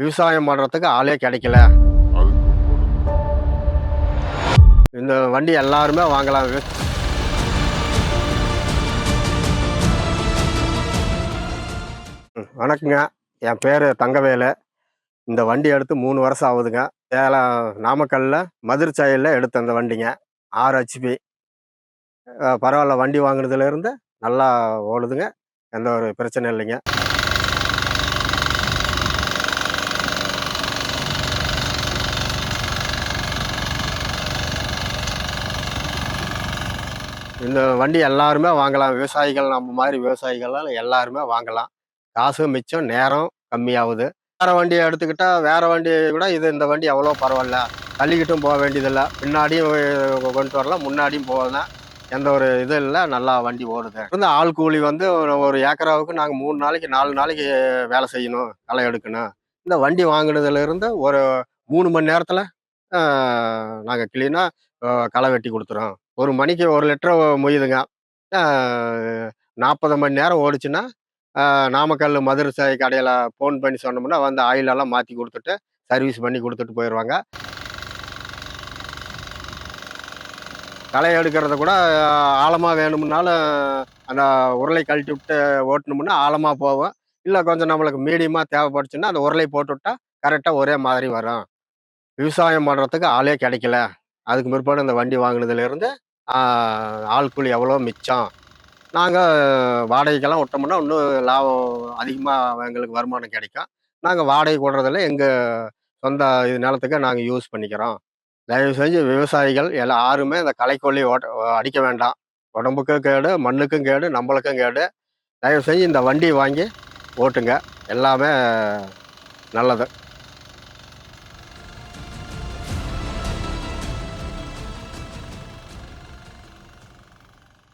விவசாயம் பண்ணுறதுக்கு ஆளே கிடைக்கல. இந்த வண்டி எல்லாருமே வாங்கலாம் வணக்கங்க. என் பேர் தங்கவேலு. இந்த வண்டி எடுத்து மூணு வருஷம் ஆகுதுங்க. சேலம் நாமக்கல்லில் மதுரச்சாயலில் எடுத்த அந்த வண்டிங்க. ஆறு ஹெச்பி பரவாயில்ல வண்டி வாங்கினதுலேருந்து நல்லா ஓடுதுங்க. எந்த ஒரு பிரச்சனையும் இல்லைங்க. இந்த வண்டி எல்லாருமே வாங்கலாம். விவசாயிகள் நம்ம மாதிரி விவசாயிகள்லாம் எல்லாருமே வாங்கலாம். காசு மிச்சம் நேரம் கம்மியாகுது. வேற வண்டியை எடுத்துக்கிட்டா வேற வண்டி கூட இது இந்த வண்டி எவ்வளோ பரவாயில்ல. தள்ளிக்கிட்டும் போக வேண்டியதில்லை. பின்னாடியும் கொண்டு வரலாம். முன்னாடியும் போகலாம். எந்த ஒரு இது இல்லை. நல்லா வண்டி ஓடுது. வந்து ஆள் கூலி வந்து ஒரு ஏக்கராவுக்கு நாங்கள் மூணு நாளைக்கு நாலு நாளைக்கு வேலை செய்யணும். களை எடுக்கணும். இந்த வண்டி வாங்கினதுல இருந்து ஒரு மூணு மணி நேரத்தில் நாங்கள் கிளீனாக களை வெட்டி கொடுத்துறோம். ஒரு மணிக்கு ஒரு லிட்டர் மொய்யுதுங்க நாற்பது மணி நேரம் ஓடிச்சுன்னா நாமக்கல் மதுரை சாய் கடையில் ஃபோன் பண்ணி சொன்னோம்னா வந்து ஆயிலெல்லாம் மாற்றி கொடுத்துட்டு சர்வீஸ் பண்ணி கொடுத்துட்டு போயிடுவாங்க களை எடுக்கிறத கூட ஆழமாக வேணும்னாலும் அந்த உருளை கழட்டி விட்டு ஓட்டணும்னா ஆழமாக போகும். இல்லை கொஞ்சம் நம்மளுக்கு மீடியமாக தேவைப்படுச்சுன்னா அந்த உருளை போட்டு விட்டா கரெக்டாக ஒரே மாதிரி வரும். விவசாயம் பண்ணுறதுக்கு ஆளே கிடைக்கல. அதுக்கு பிற்பாடு இந்த வண்டி வாங்கினதுலேருந்து ஆள் கூலி எவ்வளோ மிச்சம்? நாங்கள் வாடகைக்கெல்லாம் விட்டோம்னா இன்னும் லாபம் அதிகமாக எங்களுக்கு வருமானம் கிடைக்கும். நாங்கள் வாடகை கொடுறதில்ல எங்கள் சொந்த இது நிலத்துக்கு நாங்கள் யூஸ் பண்ணிக்கிறோம். தயவு செஞ்சு விவசாயிகள் எல்லாம் யாருமே இந்த களைக்கொல்லி ஓட்ட அடிக்க வேண்டாம். உடம்புக்கும் கேடு மண்ணுக்கும் கேடு நம்மளுக்கும் கேடு. தயவு செஞ்சு இந்த வண்டி வாங்கி ஓட்டுங்க. எல்லாமே நல்லது.